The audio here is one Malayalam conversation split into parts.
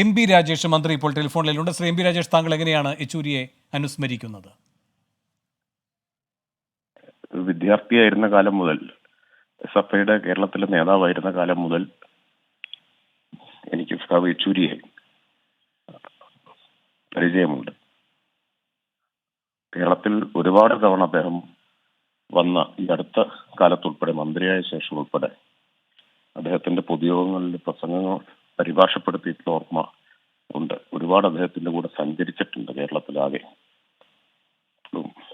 എം ബി രാജേഷ് മന്ത്രി ഇപ്പോൾ ടെലിഫോണിലുണ്ട്. ശ്രീ എം ബി രാജേഷ് താങ്കൾ എങ്ങനെയാണ് യെച്ചൂരിയെ അനുസ്മരിക്കുന്നത്? വിദ്യാർത്ഥിയായിരുന്ന കാലം മുതൽ എസ് എഫ് ഐയുടെ കേരളത്തിലെ നേതാവായിരുന്ന കാലം മുതൽ എനിക്ക് സഖാവ് യെച്ചൂരിയെ പരിചയമുണ്ട്. കേരളത്തിൽ ഒരുപാട് തവണ അദ്ദേഹം വന്ന ഈ അടുത്ത കാലത്തുൾപ്പെടെ മന്ത്രിയായ ശേഷം ഉൾപ്പെടെ അദ്ദേഹത്തിന്റെ പൊതുയോഗങ്ങളിൽ പ്രസംഗങ്ങൾ പരിഭാഷപ്പെടുത്തിയിട്ടുള്ള ഓർമ്മ ഉണ്ട്. ഒരുപാട് അദ്ദേഹത്തിന്റെ കൂടെ സഞ്ചരിച്ചിട്ടുണ്ട് കേരളത്തിലാകെ.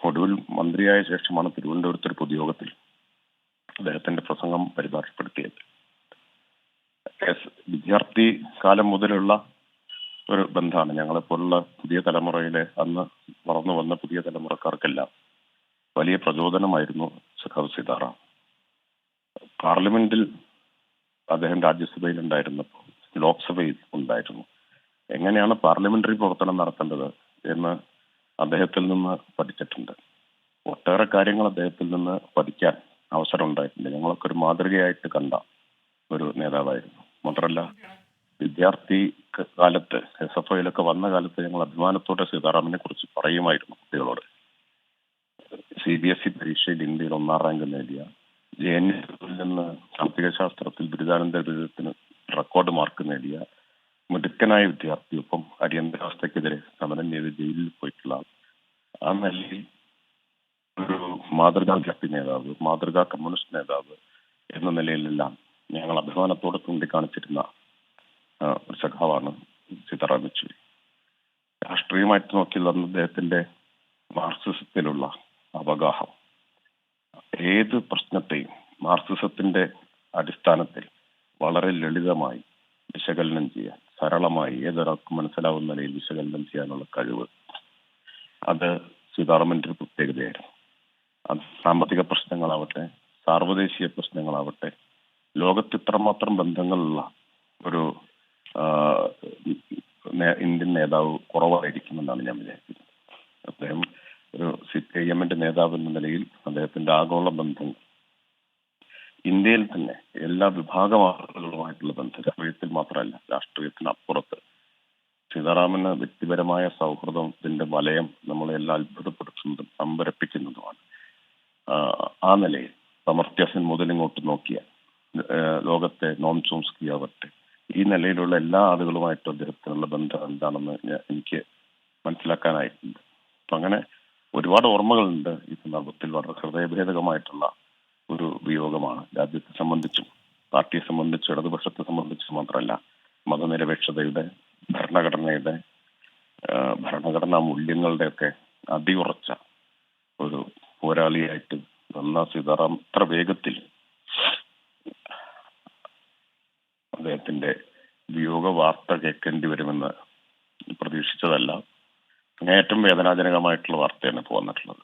ഒടുവിൽ മന്ത്രിയായ ശേഷമാണ് തിരുവനന്തപുരത്ത് ഒരു പൊതുയോഗത്തിൽ അദ്ദേഹത്തിന്റെ പ്രസംഗം പരിഭാഷപ്പെടുത്തിയത്. വിദ്യാർത്ഥി കാലം മുതലുള്ള ഒരു ബന്ധമാണ്. ഞങ്ങളെപ്പോലുള്ള പുതിയ തലമുറയിലെ അന്ന് വളർന്നു വന്ന പുതിയ തലമുറക്കാർക്കെല്ലാം വലിയ പ്രചോദനമായിരുന്നു സഖാവ് സീതാറാം. പാർലമെന്റിൽ അദ്ദേഹം രാജ്യസഭയിൽ ഉണ്ടായിരുന്നപ്പോൾ ലോക്സഭയിൽ ഉണ്ടായിരുന്നു. എങ്ങനെയാണ് പാർലമെന്ററി പ്രവർത്തനം നടത്തേണ്ടത് എന്ന് അദ്ദേഹത്തിൽ നിന്ന് പഠിച്ചിട്ടുണ്ട്. ഒട്ടേറെ കാര്യങ്ങൾ അദ്ദേഹത്തിൽ നിന്ന് പഠിക്കാൻ അവസരം ഉണ്ടായിട്ടുണ്ട്. ഞങ്ങളൊക്കെ ഒരു മാതൃകയായിട്ട് കണ്ട ഒരു നേതാവായിരുന്നു. മാത്രമല്ല വിദ്യാർത്ഥി കാലത്ത് എസ് എഫ് ഐയിലൊക്കെ വന്ന കാലത്ത് ഞങ്ങൾ അഭിമാനത്തോടെ സീതാറാമിനെ കുറിച്ച് പറയുമായിരുന്നു കുട്ടികളോട്. സി ബി എസ് ഇ പരീക്ഷയിൽ ഇന്ത്യയിൽ ഒന്നാം റാങ്ക് നേടിയ ജെ എൻ യുവിൽ നിന്ന് സാമ്പത്തിക ശാസ്ത്രത്തിൽ ബിരുദാനന്തര ബിരുദത്തിന് റെക്കോർഡ് മാർക്ക് നേടിയ മിടുക്കനായ വിദ്യാർത്ഥി ഒപ്പം അടിയന്തരാവസ്ഥക്കെതിരെ സമരം ചെയ്ത് ജയിലിൽ പോയിട്ടുള്ള ആൾ. ആ നിലയിൽ ഒരു മാതൃകാ വിദ്യാർത്ഥി നേതാവ് മാതൃകാ കമ്മ്യൂണിസ്റ്റ് നേതാവ് എന്ന നിലയിലെല്ലാം ഞങ്ങൾ അഭിമാനത്തോടെ ചൂണ്ടിക്കാണിച്ചിരുന്ന ഒരു സഖാവാണ് സീതാറാം യെച്ചൂരി രാഷ്ട്രീയമായിട്ട് നോക്കിയാൽ അന്ന് അദ്ദേഹത്തിന്റെ മാർക്സിസത്തിലുള്ള അവഗാഹം ഏത് പ്രശ്നത്തെയും മാർക്സിസത്തിന്റെ അടിസ്ഥാനത്തിൽ വളരെ ലളിതമായി വിശകലനം ചെയ്യാൻ സരളമായി ഏതൊരാൾക്കും മനസ്സിലാവുന്ന നിലയിൽ വിശകലനം ചെയ്യാനുള്ള കഴിവ്. അത് സീതാറാമന്റെ ഒരു പ്രത്യേകതയായിരുന്നു. അത് സാമ്പത്തിക പ്രശ്നങ്ങളാവട്ടെ സാർവദേശീയ പ്രശ്നങ്ങളാവട്ടെ ലോകത്ത് ഇത്രമാത്രം ബന്ധങ്ങളുള്ള ഒരു ഇന്ത്യൻ നേതാവ് കുറവായിരിക്കുമെന്നാണ് ഞാൻ വിചാരിക്കുന്നത്. അദ്ദേഹം ഒരു സി പി ഐ എമ്മിന്റെ നേതാവ് എന്ന നിലയിൽ അദ്ദേഹത്തിന്റെ ആഗോള ബന്ധങ്ങൾ ഇന്ത്യയിൽ തന്നെ എല്ലാ വിഭാഗം ആളുകളുമായിട്ടുള്ള ബന്ധം രാഷ്ട്രീയത്തിൽ മാത്രമല്ല രാഷ്ട്രീയത്തിന് അപ്പുറത്ത്. സീതാറാമന് വ്യക്തിപരമായ സൗഹൃദത്തിന്റെ വലയം നമ്മളെ എല്ലാം അത്ഭുതപ്പെടുത്തുന്നതും അമ്പരപ്പിക്കുന്നതുമാണ്. ആ നിലയിൽ സമർത്ഥ്യസൻ മുതലിങ്ങോട്ട് നോക്കിയാൽ ആഹ് ലോകത്തെ നോം ചോംസ്കി ആവട്ടെ ഈ നിലയിലുള്ള എല്ലാ ആളുകളുമായിട്ടും അദ്ദേഹത്തിനുള്ള ബന്ധം എന്താണെന്ന് എനിക്ക് മനസ്സിലാക്കാനായിട്ടുണ്ട്. അങ്ങനെ ഒരുപാട് ഓർമ്മകളുണ്ട് ഈ സന്ദർഭത്തിൽ വളരെ ഹൃദയഭേദകമായിട്ടുള്ള വിയോഗമാണ് രാജ്യത്തെ സംബന്ധിച്ചും പാർട്ടിയെ സംബന്ധിച്ചും ഇടതുപക്ഷത്തെ സംബന്ധിച്ചും മാത്രമല്ല മതനിരപേക്ഷതയുടെ ഭരണഘടനയുടെ ഭരണഘടനാ മൂല്യങ്ങളുടെ ഒക്കെ അടിയുറച്ച ഒരു പോരാളിയായിട്ട് നന്ന സീതാറാം ഇത്ര വേഗത്തിൽ അദ്ദേഹത്തിന്റെ വിയോഗ വാർത്ത കേൾക്കേണ്ടി വരുമെന്ന് പ്രതീക്ഷിച്ചതല്ല. അങ്ങേയറ്റം വേദനാജനകമായിട്ടുള്ള വാർത്തയാണ് ഇപ്പോൾ വന്നിട്ടുള്ളത്.